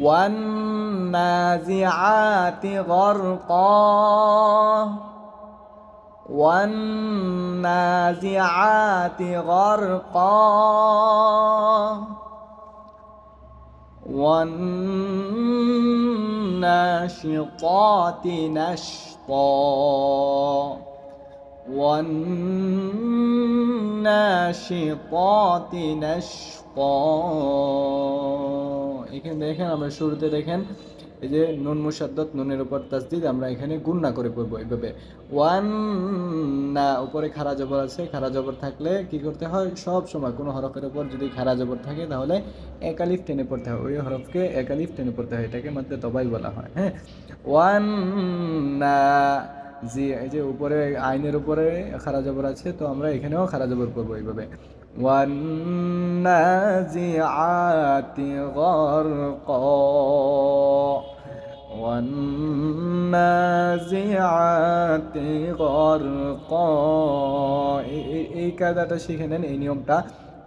والنازعات غرقا والنازعات غرقا والناشطات نشطا والناشطات نشطا এখানে দেখেন, আমরা শুরুতে দেখেন, এই যে নুন মুসাদ্দত, নুনের উপর তাসদিদ আমরা এখানে গুণনা করে পড়ব এইভাবে। ওয়ান, না, উপরে খারা জবর আছে, খারা জবর থাকলে কি করতে হয়? সব সময় কোনো হরফের উপর যদি খারা জবর থাকে, তাহলে একালিফ টেনে পড়তে হয়। ওই হরফকে একালিফ টেনে পড়তে হয়, এটাকে মধ্যে তবাই বলা হয় হ্যাঁ? ওয়ান, না জি এই যে উপরে আইনের উপরে খারা জবর আছে তো আমরা এখানেও খারা জবর করবো এইভাবে والنازعات غرقا والنازعات غرقا এই- এই- এই কায়দাটা শিখে নেন এই নিয়মটা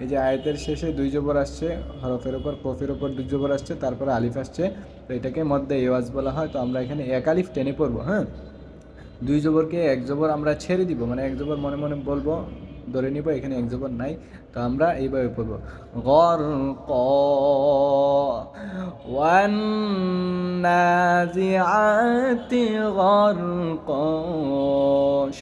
এই যে আয়াতের শেষে দুই জবর আসছে হরফের উপর কফের উপর দুই জবর আসছে তারপরে আলিফ আসছে তো এটাকে মধ্যে এওয়াজ বলা হয় তো আমরা এখানে এক আলিফ টেনে পড়বো হ্যাঁ দুই জবরকে এক জবর আমরা ছেড়ে দিব মানে এক জবর মনে মনে বলব, ধরে নিব এখানে এক জবর নাই, তো আমরা এইভাবে পড়ব। গর ক ওয়ান গরক